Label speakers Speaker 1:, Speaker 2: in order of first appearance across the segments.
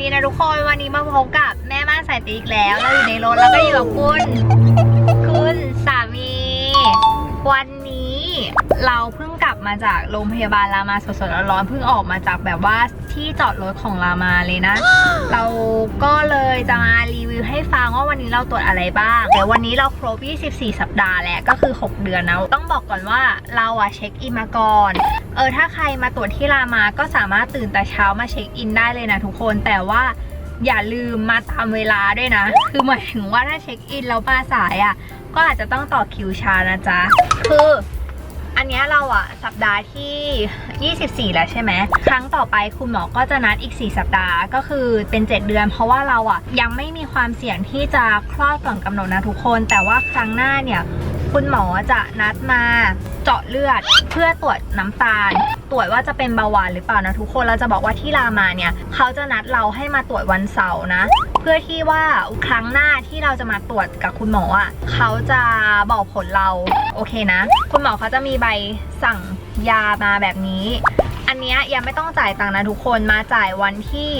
Speaker 1: ดีนะทุกคนวันนี้มาพบกับแม่บ้านสายติ๊กแล้วเราอยู่ในรถแล้วก็อยู่กับคุณ คุณสามี วัน นี้เราเพิ่งกลับมาจากโรงพยาบาลรามาสดๆร้อนๆเพิ่งออกมาจากแบบว่าที่จอดรถของรามาเลยนะ เราก็เลยจะมารีวิวให้ฟังว่าวันนี้เราตรวจอะไรบ้างเดี๋ยววันนี้เราครบ 24 สัปดาห์แล้วก็คือ 6 เดือนนะต้องบอกก่อนว่าเราอะเช็คอินมาก่อนเออถ้าใครมาตรวจที่รามาก็สามารถตื่นแต่เช้ามาเช็คอินได้เลยนะทุกคนแต่ว่าอย่าลืมมาตามเวลาด้วยนะ คือหมายถึงว่าถ้าเช็คอินแล้วมาสายอะก็อาจจะต้องต่อคิวช้านะจ๊ะ คือ อันนี้เราอะสัปดาห์ที่ 24 แล้วใช่ไหมครั้งต่อไปคุณหมอก็จะนัดอีก 4 สัปดาห์ก็คือเป็น 7 เดือน เพราะว่าเราอะยังไม่มีความเสี่ยงที่จะคลอดก่อนกำหนดนะทุกคน แต่ว่าครั้งหน้าเนี่ยคุณหมอจะนัดมาเจาะเลือดเพื่อตรวจน้ำตาล ตรวจว่าจะเป็นเบาหวานหรือเปล่านะทุกคนเราจะบอกว่าที่รามาเนี่ย เขาจะนัดเราให้มาตรวจวันเสาร์นะ เพื่อที่ว่าครั้งหน้าที่เราจะมาตรวจกับคุณหมออะเขาจะบอกผลเราโอเคนะ คุณหมอเขาจะมีใบสั่งยามาแบบนี้ อันเนี้ยยังไม่ต้องจ่ายตังค์นะทุกคนมาจ่ายวันที่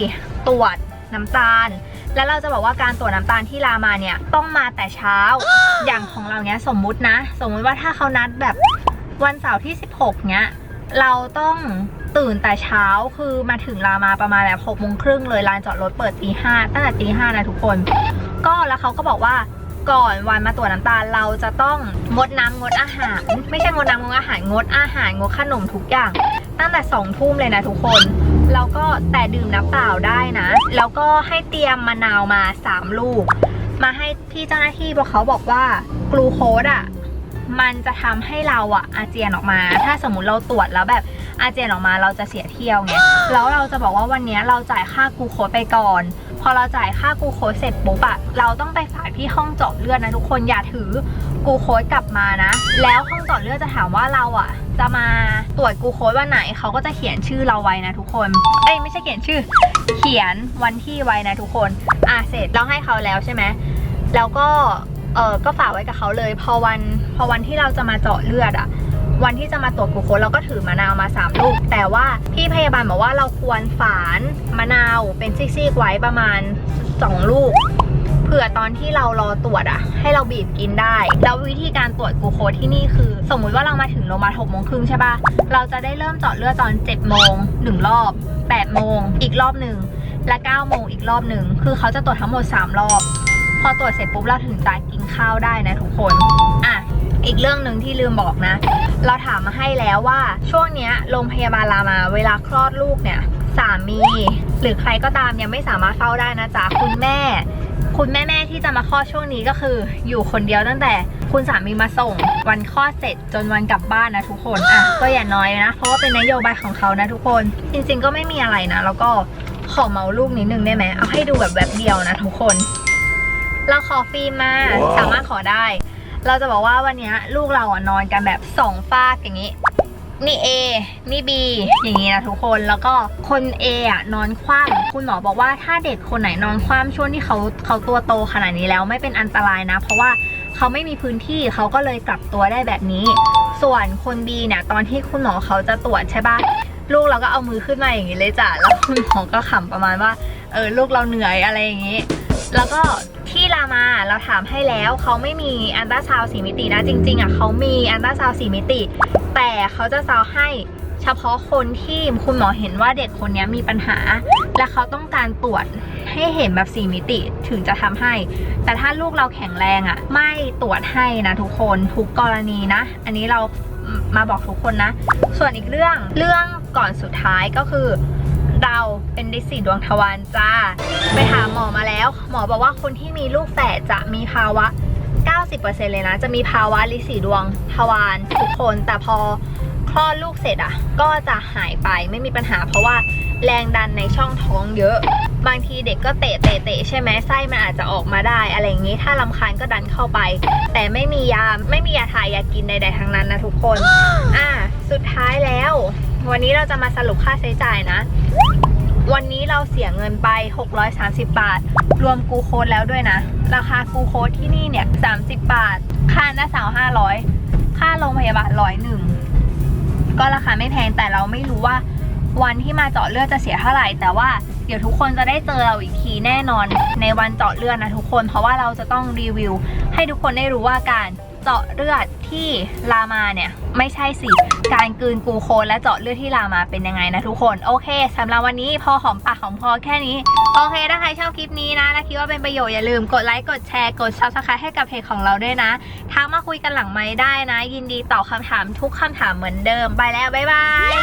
Speaker 1: ตรวจน้ำตาล แล้วเราจะบอกว่าการตรวจน้ำตาลที่รามาเนี่ยต้องมาแต่เช้า อย่างของเราเนี้ยสมมุตินะ สมมุติว่าถ้าเขานัดแบบวันเสาร์ที่ 16เนี้ยเราต้อง ตื่นแต่เช้าคือมาถึงรามาประมาณแบบหกโมงครึ่งเลยลานจอดรถเปิดตีห้าตั้งแต่ตีห้านะทุกคน ก็แล้วเขาก็บอกว่าก่อนวันมาตรวจน้ำตาลเราจะต้องงดน้ำงดอาหาร ไม่ใช่งดน้ำงดอาหารงดอาหารงดขนมทุกอย่าง ตั้งแต่สองทุ่มเลยนะทุกคนแล้วก็แต่ดื่มน้ำเปล่าได้นะ แล้วก็ให้เตรียมมะนาวมาสามลูก มาให้พี่เจ้าหน้าที่เพราะเขาบอกว่ากลูโคสอะ มันจะทำให้เราอะอาเจียนออกมา ถ้าสมมติเราตรวจแล้วแบบอาเจียนออกมาเราจะเสียเที่ยวไงแล้วเราจะบอกว่าวันนี้เราจ่ายค่ากูโคไปก่อน พอเราจ่ายค่ากูโคเสร็จปุ๊บอะเราต้องไปฝากที่ห้องเจาะเลือดนะทุกคนอย่าถือกูโคกลับมานะ แล้วห้องเจาะเลือดจะถามว่าเราอะจะมาตรวจกูโควันไหนเขาก็จะเขียนชื่อเราไว้นะทุกคน เอ้ยไม่ใช่เขียนชื่อ เขียนวันที่ไว้นะทุกคน อะเสร็จเราให้เขาแล้วใช่ไหมแล้วก็ เออก็ฝากไว้กับเขาเลย พอวันพอวันที่เราจะมาเจาะเลือดอะวันที่จะมาตรวจกูโคสเราก็ถือมะนาวมา3ลูก แต่ว่าพี่พยาบาลบอกว่าเราควรฝานมะนาวเป็นซีกๆไว้ประมาณ 2 ลูกเผื่อตอนที่เรารอตรวจอะให้เราบีบกินได้ แล้ววิธีการตรวจกูโคสที่นี่คือ สมมุติว่าเรามาถึงโรงพยาบาลหกโมงครึ่งใช่ปะเราจะได้เริ่มเจาะเลือดตอน7จ็ดโมงหนึ่งรอบ8ปดโมงอีกรอบหนึ่งและ9ก้าโมงอีกรอบหนึ่งคือเขาจะตรวจทั้งหมด 3 รอบ พอตรวจเสร็จปุ๊บเราถึงจะกินข้าวได้นะทุกคน อะ อีกเรื่องหนึ่งที่ลืมบอกนะ เราถามมาให้แล้วว่าช่วงเนี้ยโรงพยาบาลรามาเวลาคลอดลูกเนี่ยสามี หรือใครก็ตามยังไม่สามารถเฝ้าได้นะจ๊ะคุณแม่ คุณแม่แม่ที่จะมาคลอดช่วงนี้ก็คือ อยู่คนเดียวตั้งแต่คุณสามีมาส่งวันคลอดเสร็จจนวันกลับบ้านนะทุกคนอะก็อย่าน้อยนะ เพราะว่าเป็นนโยบายของเขานะทุกคน จริง ๆ ก็ไม่มีอะไรนะ แล้วก็ขอเมาลูกนิดนึงได้ไหมเอาให้ดูแบบแบบเดียวนะทุกคน เราขอฟิล์มมา
Speaker 2: ว้าว
Speaker 1: สามารถขอได้ เราจะบอกว่าวันเนี้ยลูกเราอะนอนกันแบบสองฟากอย่างนี้ นี่ A นี่ B อย่างนี้นะทุกคนแล้วก็คน A อะนอนคว่ำคุณหมอบอกว่าถ้าเด็กคนไหนนอนคว่ำช่วงที่เขาเขาตัวโตขนาดนี้แล้วไม่เป็นอันตรายนะ เพราะว่าเขาไม่มีพื้นที่เขาก็เลยกลับตัวได้แบบนี้ ส่วนคน B เนี่ยตอนที่คุณหมอเขาจะตรวจใช่ปะลูกเราก็เอามือขึ้นมาอย่างนี้เลยจ้ะแล้วคุณหมอก็ขำประมาณว่าเออลูกเราเหนื่อยอะไรอย่างนี้ แล้วก็ ที่รามาเราถามให้แล้วเขาไม่มีอันตราซาวสีมิตินะจริง ๆอะเขามีอันตราซาวสีมิติ แต่เขาจะซาวให้เฉพาะคนที่คุณหมอเห็นว่าเด็กคนนี้มีปัญหา และเขาต้องการตรวจให้เห็นแบบสีมิติถึงจะทำให้ แต่ถ้าลูกเราแข็งแรงอะ ไม่ตรวจให้นะทุกคนทุกกรณีนะ อันนี้เรามาบอกทุกคนนะ ส่วนอีกเรื่องเรื่องก่อนสุดท้ายก็คือ เราเป็นดิสีดวงทวารจ้า ไปหาหมอมาแล้ว หมอบอกว่าคนที่มีลูกแฝดจะมีภาวะ 90%เลยนะ จะมีภาวะลิสีดวงทวารทุกคนแต่พอคลอดลูกเสร็จอะ ก็จะหายไปไม่มีปัญหา เพราะว่าแรงดันในช่องท้องเยอะ บางทีเด็กก็เตะเตะเตะใช่ไหมไส้มันอาจจะออกมาได้ อะไรอย่างนี้ถ้าลำคาญก็ดันเข้าไป แต่ไม่มียาไม่มียาทายยากินใดๆทั้งนั้นนะทุกคน อะสุดท้ายแล้ว วันนี้เราจะมาสรุปค่าใช้จ่ายนะ วันนี้เราเสียเงินไป 630 บาท รวมกูโค้ดแล้วด้วยนะ ราคากูโค้ดที่นี่เนี่ย 30 บาท ค่าหน้าสาว 500 ค่าโรงพยาบาลร้อยหนึ่งก็ราคาไม่แพงแต่เราไม่รู้ว่าวันที่มาเจาะเลือดจะเสียเท่าไหร่ แต่ว่าเดี๋ยวทุกคนจะได้เจอเราอีกทีแน่นอนในวันเจาะเลือดนะทุกคน เพราะว่าเราจะต้องรีวิว ให้ทุกคนได้รู้ว่าการ เจาะเลือดที่รามาเนี่ยไม่ใช่สิ การกลืนกูโคนและเจาะเลือดที่รามาเป็นยังไงนะทุกคน โอเคสำหรับวันนี้พอหอมปากหอมคอแค่นี้ โอเคถ้าใครชอบคลิปนี้นะและคิดว่าเป็นประโยชน์อย่าลืมกดไลค์กดแชร์กด subscribe ให้กับเพจของเราด้วยนะทักมาคุยกันหลังไม้ได้นะ ยินดีตอบคำถามทุกคำถามเหมือนเดิมไปแล้วบ๊ายบาย